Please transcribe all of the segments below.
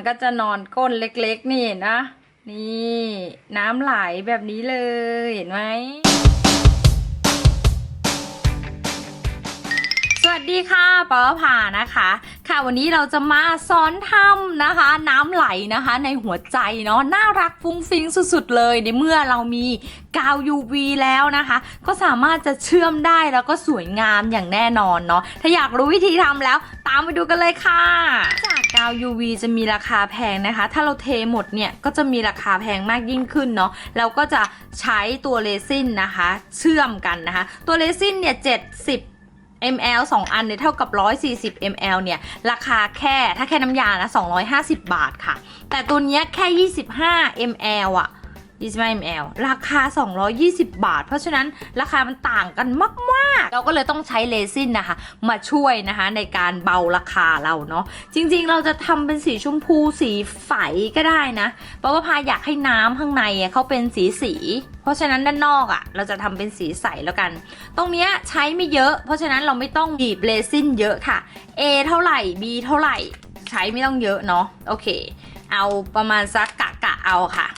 มันก็จะนอนก้นเล็กๆ นี่นะ นี่น้ำไหลแบบนี้เลยเห็นไหมสวัสดีค่ะปอผ่านะคะ ค่ะวันนี้เราจะมาสอนทำนะคะ น้ำไหลนะคะในหัวใจเนาะน่ารักฟุ้งฟิ้งสุดๆเลยในเมื่อเรามีกาว UV แล้วนะคะ ก็สามารถจะเชื่อมได้แล้วก็สวยงามอย่างแน่นอนเนาะถ้าอยากรู้วิธีทำแล้ว ตามไปดูกันเลยค่ะ กาว UV จะมีราคาแพงนะคะ ถ้าเราเทหมดเนี่ยก็จะมีราคาแพงมากยิ่งขึ้นเนาะเราก็จะใช้ตัวเรซินนะคะ เชื่อมกันนะคะ ตัวเรซินเนี่ย70 ml 2 อันเนี่ยเท่ากับ 140 ml เนี่ย ราคาแค่ถ้าแค่น้ำยานะ 250 บาทค่ะ แต่ตัวเนี้ยแค่ 25 ml อะ 25 ml ราคา 220 บาท เพราะฉะนั้นราคามันต่างกันมากๆ เราก็เลยต้องใช้เลซินนะคะ มาช่วยนะคะในการเบาราคาเราเนาะจริงๆ เราจะทำเป็นสีชมพูสีใสก็ได้นะเพราะว่าพาอยากให้น้ำข้างในเขาเป็นสีสีเพราะฉะนั้นด้านนอกอะเราจะทำเป็นสีใสแล้วกัน ตรงเนี้ยใช้ไม่เยอะ เพราะฉะนั้นเราไม่ต้องบีบเรซินเยอะค่ะ A เท่าไหร่ B เท่าไหร่ ใช้ไม่ต้องเยอะเนาะโอเค เอาประมาณสักกะกะเอาค่ะ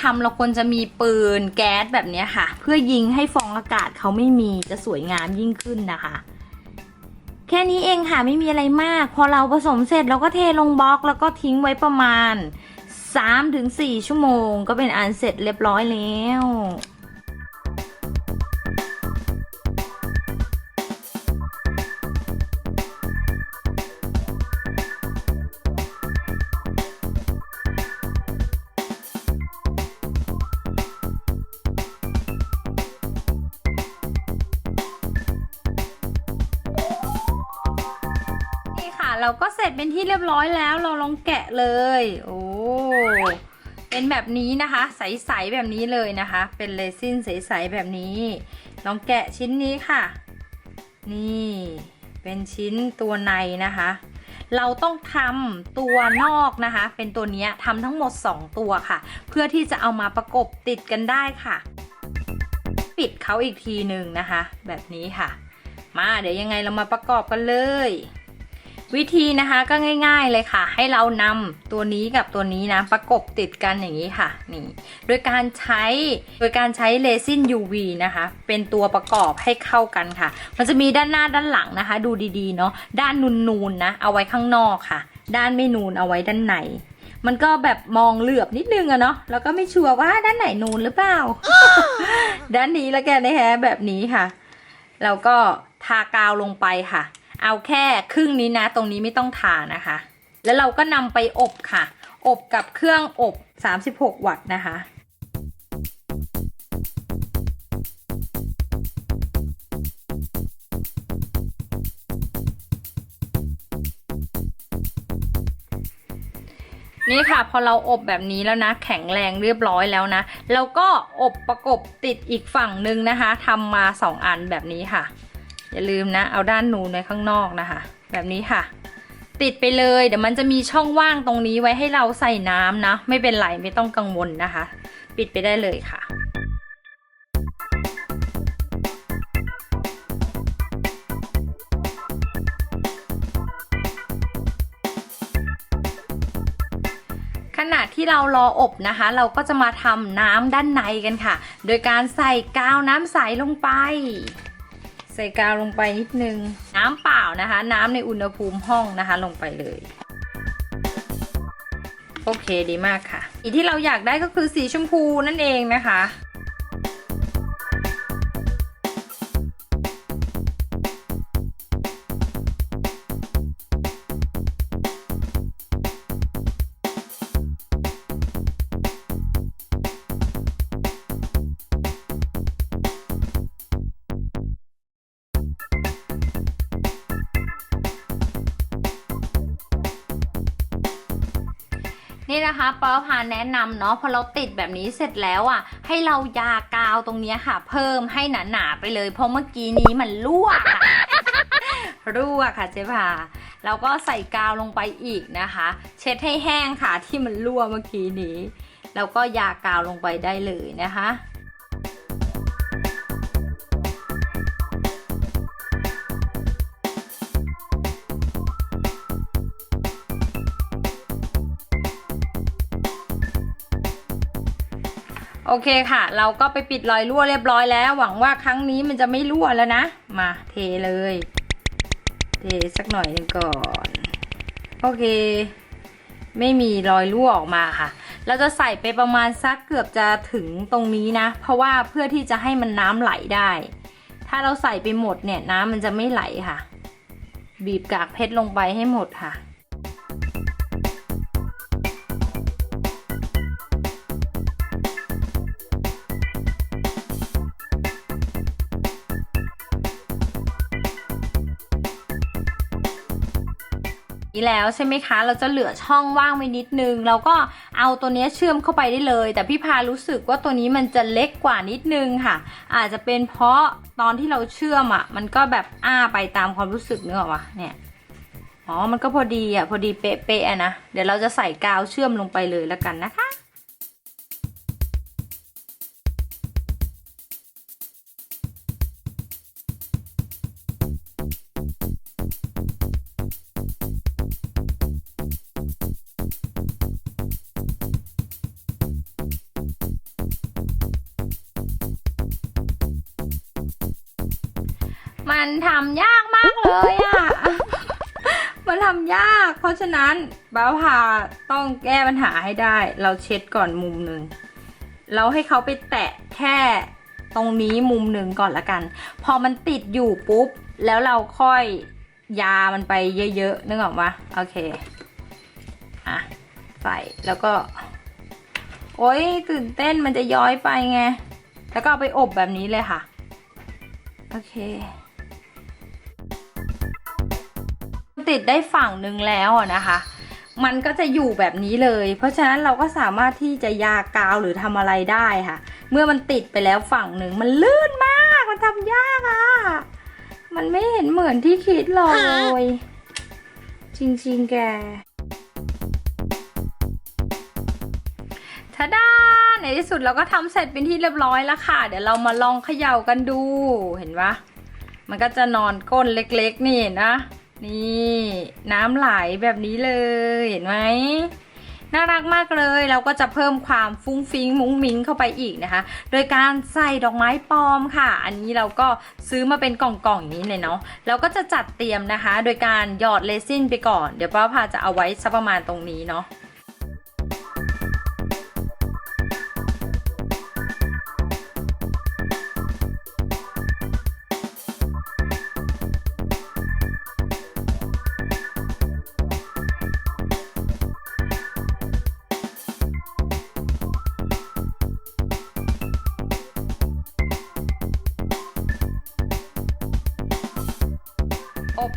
ทำเราควรจะมีปืนแก๊สแบบนี้ค่ะ เพื่อยิงให้ฟองอากาศเขาไม่มีจะสวยงามยิ่งขึ้นนะคะ แค่นี้เองค่ะไม่มีอะไรมาก พอเราผสมเสร็จเราก็เทลงบล็อก แล้วก็ทิ้งไว้ประมาณ 3-4 ชั่วโมง ก็เป็นอันเสร็จเรียบร้อยแล้ว เราก็เสร็จเป็นที่เรียบร้อยแล้วเราลองแกะเลย โอ้เป็นแบบนี้นะคะ ใสๆแบบนี้เลยนะคะ เป็นเรซินใสๆแบบนี้ ลองแกะชิ้นนี้ค่ะ นี่เป็นชิ้นตัวในนะคะ เราต้องทำตัวนอกนะคะ เป็นตัวนี้ทำทั้งหมด 2 ตัวค่ะ เพื่อที่จะเอามาประกบติดกันได้ค่ะ ปิดเขาอีกทีหนึ่งนะคะ แบบนี้ค่ะ มาเดี๋ยวยังไงเรามาประกอบกันเลย วิธีนะคะก็ง่าย ๆเลยค่ะ ให้เรานำตัวนี้กับตัวนี้นะประกบติดกันอย่างนี้ค่ะนี่โดยการใช้โดยการใช้เรซิน UV นะคะ เป็นตัวประกอบให้เข้ากันค่ะ มันจะมีด้านหน้าด้านหลังนะคะ ดูดีๆเนาะด้านนูนๆนะ เอาไว้ข้างนอกค่ะ ด้านไม่นูนเอาไว้ด้านในมันก็แบบมองเหลือบนิดนึงอะเนาะ แล้วก็ไม่ชัวร์ว่าด้านไหนนูนหรือเปล่า ด้านนี้แล้วกันนะฮะแบบนี้ค่ะ แล้วก็ทากาวลงไปค่ะ เอาแค่ครึ่งนี้นะ ตรงนี้ไม่ต้องทานะคะ แล้วเราก็นำไปอบค่ะ อบกับเครื่องอบ 36 วัตต์นะคะนี่ค่ะพอเราอบแบบนี้แล้วนะ แข็งแรงเรียบร้อยแล้วนะ แล้วก็อบประกบติดอีกฝั่งหนึ่งนะคะทำมาสองอันแบบนี้ค่ะ อย่าลืมนะ เอาด้านนูนไว้ข้างนอกนะคะ แบบนี้ค่ะ ติดไปเลย เดี๋ยวมันจะมีช่องว่างตรงนี้ไว้ให้เราใส่น้ำนะ ไม่เป็นไรไม่ต้องกังวลนะคะ ปิดไปได้เลยค่ะขณะที่เรารออบนะคะ เราก็จะมาทำน้ำด้านในกันค่ะ โดยการใส่กาวน้ำใสลงไป ส่กาวลงไปนิดนึง น้ำเปล่านะคะ น้ำในอุณหภูมิห้องนะคะ ลงไปเลย โอเคดีมากค่ะ สีที่เราอยากได้ก็คือสีชมพูนั่นเองนะคะ นี่นะคะป้าพาแนะนำเนาะพอเราติดแบบนี้เสร็จแล้วอะ ให้เรายากาวตรงเนี้ยค่ะ เพิ่มให้หนาๆไปเลย เพราะเมื่อกี้นี้มันรั่วค่ะรั่วค่ะเจ๊พาเราก็ใส่กาวลงไปอีกนะคะ เช็ดให้แห้งค่ะที่มันรั่วเมื่อกี้นี้ แล้วก็ยากาวลงไปได้เลยนะคะ โอเคค่ะ เราก็ไปปิดรอยรั่วเรียบร้อยแล้ว หวังว่าครั้งนี้มันจะไม่รั่วแล้วนะ มาเทเลย เทสักหน่อยหนึ่งก่อน โอเค ไม่มีรอยรั่วออกมาค่ะ เราจะใส่ไปประมาณสักเกือบจะถึงตรงนี้นะ เพราะว่าเพื่อที่จะให้มันน้ำไหลได้ ถ้าเราใส่ไปหมดเนี่ยน้ำมันจะไม่ไหลค่ะ บีบกากเพชรลงไปให้หมดค่ะ นี้แล้วใช่ไหมคะ เราจะเหลือช่องว่างไว้นิดนึง เราก็เอาตัวนี้เชื่อมเข้าไปได้เลย แต่พี่พารู้สึกว่าตัวนี้มันจะเล็กกว่านิดนึงค่ะ อาจจะเป็นเพราะตอนที่เราเชื่อมอะ มันก็แบบอ้าไปตามความรู้สึกเนื้อวะเนี่ยอ๋อ มันก็พอดีอะ พอดีเป๊ะๆนะ เดี๋ยวเราจะใส่กาวเชื่อมลงไปเลยแล้วกันนะคะ มันทำยากมากเลยอะมันทำยาก เพราะฉะนั้นบ้าพาต้องแก้ปัญหาให้ได้ เราเช็ดก่อนมุมหนึ่ง เราให้เขาไปแตะแค่ตรงนี้มุมหนึ่งก่อนละกัน พอมันติดอยู่ปุ๊บ แล้วเราค่อยยามันไปเยอะๆ นึกออกปะโอเค อะ ใส่แล้วก็ โอ๊ยตื่นเต้นมันจะย้อยไปไง แล้วก็เอาไปอบแบบนี้เลยค่ะ โอเค ติดได้ฝั่งหนึ่งแล้วนะคะ มันก็จะอยู่แบบนี้เลย เพราะฉะนั้นเราก็สามารถที่จะยากาวหรือทำอะไรได้ค่ะ เมื่อมันติดไปแล้วฝั่งหนึ่งมันลื่นมากมันทำยากอะมันไม่เห็นเหมือนที่คิดเลย จริงๆแกทะดาในที่สุดเราก็ทำเสร็จเป็นที่เรียบร้อยแล้วค่ะ เดี๋ยวเรามาลองเขย่ากันดูเห็นปะมันก็จะนอนก้นเล็กๆนี่นะ นี่น้ำไหลแบบนี้เลยเห็นไหมน่ารักมากเลยเราก็จะเพิ่มความฟุ้งฟิ้งมุ้งมิ้งเข้าไปอีกนะคะ โดยการใส่ดอกไม้ปลอมค่ะ อันนี้เราก็ซื้อมาเป็นกล่องๆองนี้เลยเนาะแล้วก็จะจัดเตรียมนะคะ โดยการหยอดเลซินไปก่อน เดี๋ยวป้าพาจะเอาไว้สักประมาณตรงนี้เนาะ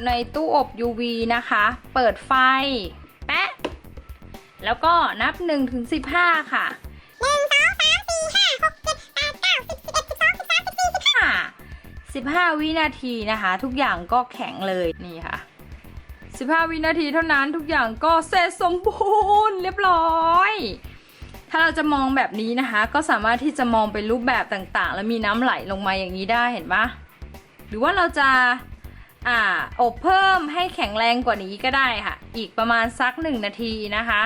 ในตู้อบ UV นะคะ เปิดไฟ แปะ แล้วก็นับ1ถึง15 ค่ะ15 วินาทีนะคะ ทุกอย่างก็แข็งเลยนี่ค่ะ 15 วินาทีเท่านั้นทุกอย่างก็เสร็จสมบูรณ์เรียบร้อย ถ้าเราจะมองแบบนี้นะคะ ก็สามารถที่จะมองเป็นรูปแบบต่างๆ แล้วมีน้ำไหลลงมาอย่างนี้ได้เห็นปะหรือว่าเราจะ อ่าอบเพิ่มให้แข็งแรงกว่านี้ก็ได้ค่ะ อีกประมาณสักหนึ่งนาทีนะคะ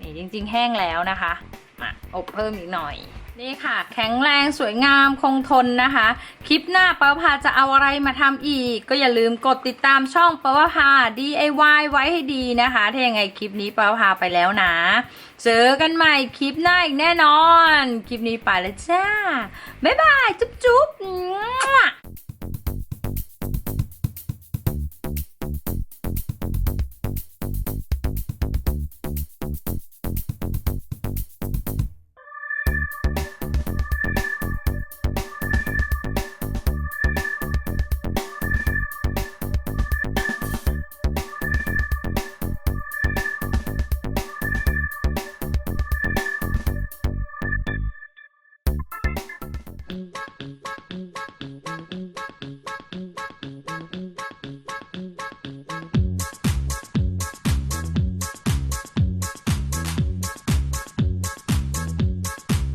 นี่จริง ๆ แห้งแล้วนะคะมาอบเพิ่มอีกหน่อยนี่ค่ะ แข็งแรงสวยงามคงทนนะคะ คลิปหน้าป้าพาจะเอาอะไรมาทำอีก ก็อย่าลืมกดติดตามช่องป้าพา DIY ไว้ให้ดีนะคะ ถ้ายังไงคลิปนี้ป้าพาไปแล้วนะ เจอกันใหม่คลิปหน้าอีกแน่นอน คลิปนี้ไปแล้วจ้า บ๊ายบาย จุ๊บจุ๊บ